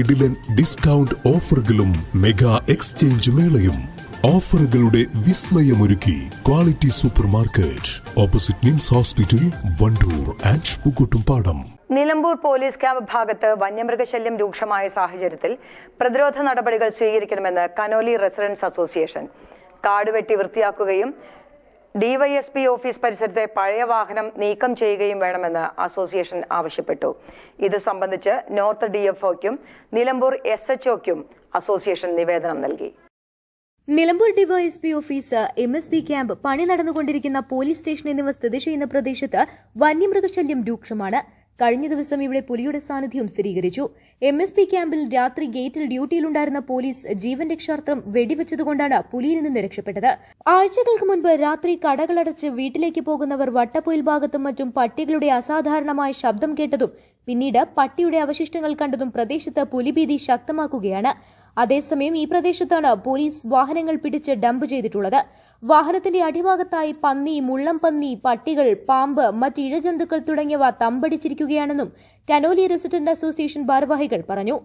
കിടിലൻ ഡിസ്കൗണ്ട് ഓഫറുകളും mega exchange മേളയും. ഓഫറുകളുടെ വിസ്മയമൊരുക്കി quality super market opposite NIMS hospital Wandoor and Pookkottumpadam Nilambur police camp ഭാഗത്ത് വന്യമൃഗശല്യം രൂക്ഷമായ സാഹചര്യത്തിൽ പ്രതിരോധ നടപടികൾ സ്വീകരിക്കണമെന്ന് കനോലി റെസിഡൻസ് അസോസിയേഷൻ. കാട് വെട്ടി വൃത്തിയാക്കുകയും ഡിവൈഎസ്പി ഓഫീസ് പരിസരത്തെ പഴയ വാഹനം നീക്കം ചെയ്യുകയും വേണമെന്ന് അസോസിയേഷൻ ആവശ്യപ്പെട്ടു. ഇത് സംബന്ധിച്ച് നോർത്ത് ഡിഎഫ്ഒയ്ക്കും നിലമ്പൂർ എസ് എച്ച്ഒയ്ക്കും അസോസിയേഷൻ നിവേദനം നൽകി. Nilambur DYSP office M S P camp പണി നടന്നുകൊണ്ടിരിക്കുന്ന പോലീസ് സ്റ്റേഷൻ എന്നിവ സ്ഥിതി ചെയ്യുന്ന പ്രദേശത്ത് വന്യമൃഗശല്യം രൂക്ഷമാണ്. കഴിഞ്ഞ ദിവസം ഇവിടെ പുലിയുടെ സാന്നിധ്യം സ്ഥിരീകരിച്ചു. എം എസ് പി ക്യാമ്പിൽ രാത്രി ഗേറ്റിൽ ഡ്യൂട്ടിയിലുണ്ടായിരുന്ന പോലീസ് ജീവൻ രക്ഷാർത്ഥം വെടിവെച്ചതുകൊണ്ടാണ് പുലിയിൽ നിന്ന് രക്ഷപ്പെട്ടത്. ആഴ്ചകൾക്ക് മുൻപ് രാത്രി കടകളടച്ച് വീട്ടിലേക്ക് പോകുന്നവർ വട്ടപ്പൊയിൽ ഭാഗത്തും മറ്റും പട്ടികളുടെ അസാധാരണമായ ശബ്ദം കേട്ടതും പിന്നീട് പട്ടിയുടെ അവശിഷ്ടങ്ങൾ കണ്ടതും പ്രദേശത്ത് പുലിഭീതി ശക്തമാക്കുകയാണ്. അതേസമയം ഈ പ്രദേശത്താണ് പോലീസ് വാഹനങ്ങൾ പിടിച്ച് ഡംപ് ചെയ്തിട്ടുള്ളത്. വാഹനത്തിന്റെ അടിഭാഗത്തായി പന്നി മുള്ളം പന്നി പട്ടികൾ പാമ്പ് മറ്റ് ഇഴജന്തുക്കൾ തുടങ്ങിയവ തമ്പടിച്ചിരിക്കുകയാണെന്നും കനോലി റെസിഡന്റ് അസോസിയേഷൻ ഭാരവാഹികൾ പറഞ്ഞു.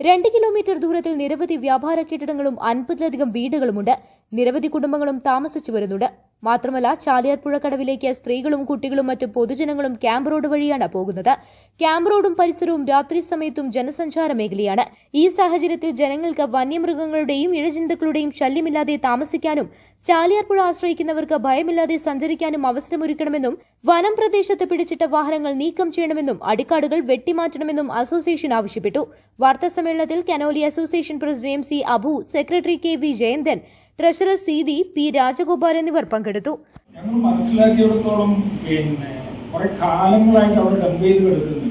രണ്ട് കിലോമീറ്റർ ദൂരത്തിൽ നിരവധി വ്യാപാര കെട്ടിടങ്ങളും അൻപതിലധികം വീടുകളുമുണ്ട്. നിരവധി കുടുംബങ്ങളും താമസിച്ചു വരുന്നുണ്ട്. മാത്രമല്ല ചാലിയാർ പുഴക്കടവിലേക്ക് സ്ത്രീകളും കുട്ടികളും മറ്റു പൊതുജനങ്ങളും ക്യാമ്പ് റോഡ് വഴിയാണ് പോകുന്നത്. ക്യാമ്പ് റോഡും പരിസരവും രാത്രി സമയത്തും ജനസഞ്ചാര മേഖലയാണ്. ഈ സാഹചര്യത്തിൽ ജനങ്ങൾക്ക് വന്യമൃഗങ്ങളുടെയും ഇഴജന്തുക്കളുടെയും ശല്യമില്ലാതെ താമസിക്കാനും ചാലിയാർ പുഴ ആശ്രയിക്കുന്നവർക്ക് ഭയമില്ലാതെ സഞ്ചരിക്കാനും അവസരമൊരുക്കണമെന്നും വനം പ്രദേശത്ത് പിടിച്ചിട്ട വാഹനങ്ങൾ നീക്കം ചെയ്യണമെന്നും അടിക്കാടുകൾ വെട്ടിമാറ്റണമെന്നും അസോസിയേഷൻ ആവശ്യപ്പെട്ടു. വാർത്താസമ്മേളനത്തിൽ Conolly association president M C Abu secretary K V Jayanthan treasurer C D P Rajagopal എന്നിവർ പങ്കെടുത്തു. ഞങ്ങൾ മനസ്സിലാക്കിയിടത്തോളം പിന്നെ കുറെ കാലങ്ങളായിട്ട് അവിടെ ഡംപ് ചെയ്ത് കിടക്കുന്നുണ്ട്.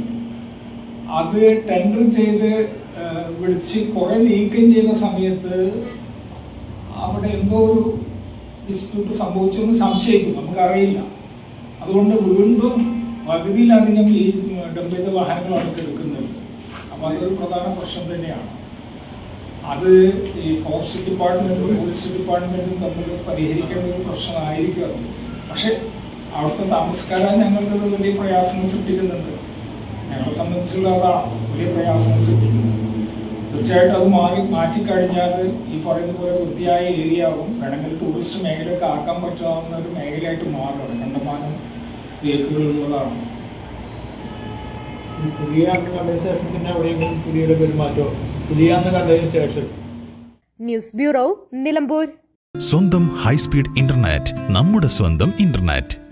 അത് ടെൻഡർ ചെയ്ത് വിളിച്ച് കുറെ നീക്കം ചെയ്ത സമയത്ത് അവിടെ എന്തോ ഒരു ഡിസ്പ്യൂട്ട് സംഭവിച്ചെന്ന് സംശയിക്കും. നമുക്കറിയില്ല. അതുകൊണ്ട് വീണ്ടും പകുതിയിലധികം ഈ ഡംപ് ചെയ്ത വാഹനങ്ങൾ അവിടെ എടുക്കുന്നുണ്ട് അപ്പോൾ അതൊരു പ്രധാന പ്രശ്നം തന്നെയാണ്. അത് ഈ ഫോറസ്റ്റ് ഡിപ്പാർട്ട്മെന്റും പോലീസ് ഡിപ്പാർട്ട്മെന്റും തമ്മിൽ പരിഹരിക്കേണ്ട ഒരു പ്രശ്നമായിരിക്കും. അത് പക്ഷെ അവിടുത്തെ താമസക്കാരാൻ ഞങ്ങൾക്ക് അത് വലിയ പ്രയാസങ്ങൾ സൃഷ്ടിക്കുന്നുണ്ട്. ഞങ്ങളെ സംബന്ധിച്ചുള്ള അതാണ് വലിയ പ്രയാസങ്ങൾ സൃഷ്ടിക്കുന്നത്. തീർച്ചയായിട്ടും അത് മാറി മാറ്റിക്കഴിഞ്ഞാൽ ഈ പറയുന്ന പോലെ വൃത്തിയായ ഏരിയ ആകും വേണമെങ്കിൽ ടൂറിസ്റ്റ് മേഖലയൊക്കെ ആക്കാൻ പറ്റാവുന്ന ഒരു മേഖലയായിട്ട് മാറുകയാണ് കണ്ടമാനം തേക്കുകളുള്ളതാണ് പുതിയ ശേഷം പിന്നെ എവിടെയെങ്കിലും പുലിയുടെ പെരുമാറ്റോ പുലിയാന്ന് കണ്ടതിന് ശേഷം. News bureau Nilambur. സ്വന്തം ഹൈസ്പീഡ് ഇന്റർനെറ്റ് നമ്മുടെ സ്വന്തം ഇന്റർനെറ്റ്.